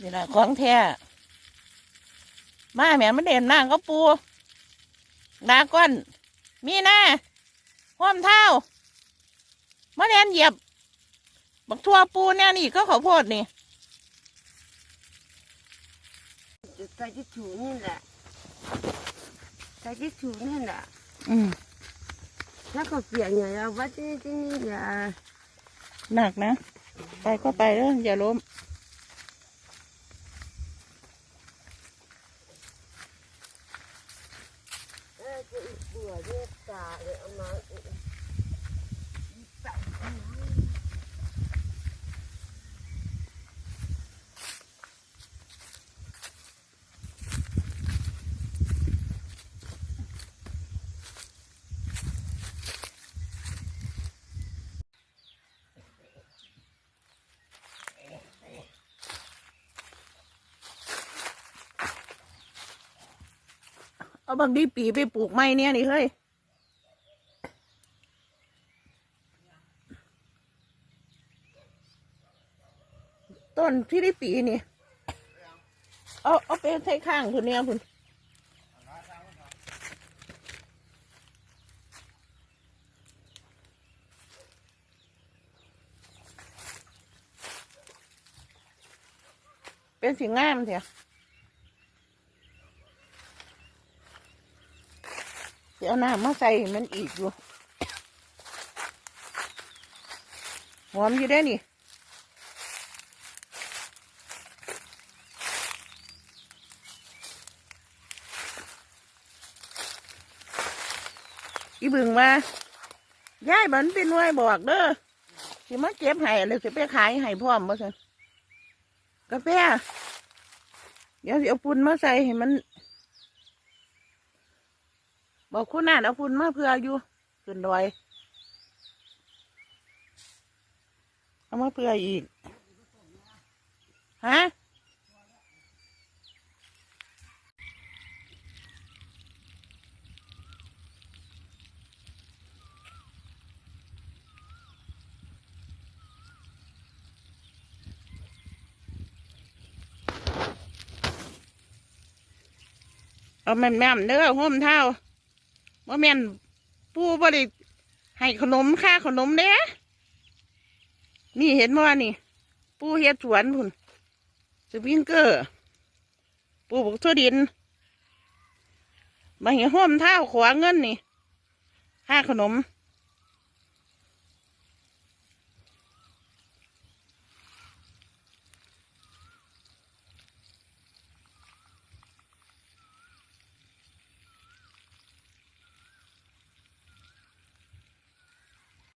นี่แหละของแท้มาแม่ไม่เด่นนั่งก็ปูดาก้อน มีหน้าห้อมเท้ามาเด่นเหยียบ บักทั่วปูเนี่ยนี่ก็ข้าวโพดนี่ใส่ที่ถูนี่แหละใส่ที่ถูนี่แหละอืมแล้วก็เปลี่ยนอย่างเราว่าที่ที่นี่แหละหนักนะ ไปก็ไปเด้ออย่าล้ม เบื่อเยอะตาเลยเอามา เอาบางดีปีไปปลูกไม้เนี่ยนี่เฮ้ยต้นที่ได้ปีนี่ เอาเอาไปใช้ข้างคุณเนี่ยคุณเป็นสิ่งงามเถอะ เดี๋ยวน้ำมาใส่มันอีกอยู่หอมอยู่ได้นี่อีบึงว่าย้ายมันเป็นไวยบอกเด้อสิมาเก็บให้เลยสิไปขายให้พร้อมบ่ซั่นกาแฟเดี๋ยวสิเอาปุ่นมาใส่ให้มัน บอกคุณน่ะเอาพุ่นมาเพื่ออยู่ขึ้นดอยเอามาเพื่ออีกฮะเอาแม่แม่นๆเด้อห่มเท้า ว่าแม่นปูบริให้ขนมค่าขนมเด้นี่เห็นว่านี่ ปูเฮ็ดสวนพุ่นสปิงเกอร์ ปูบอกทั่วดินมาเห็นห้อมเท้าขวาเงินนี่ค่าขนม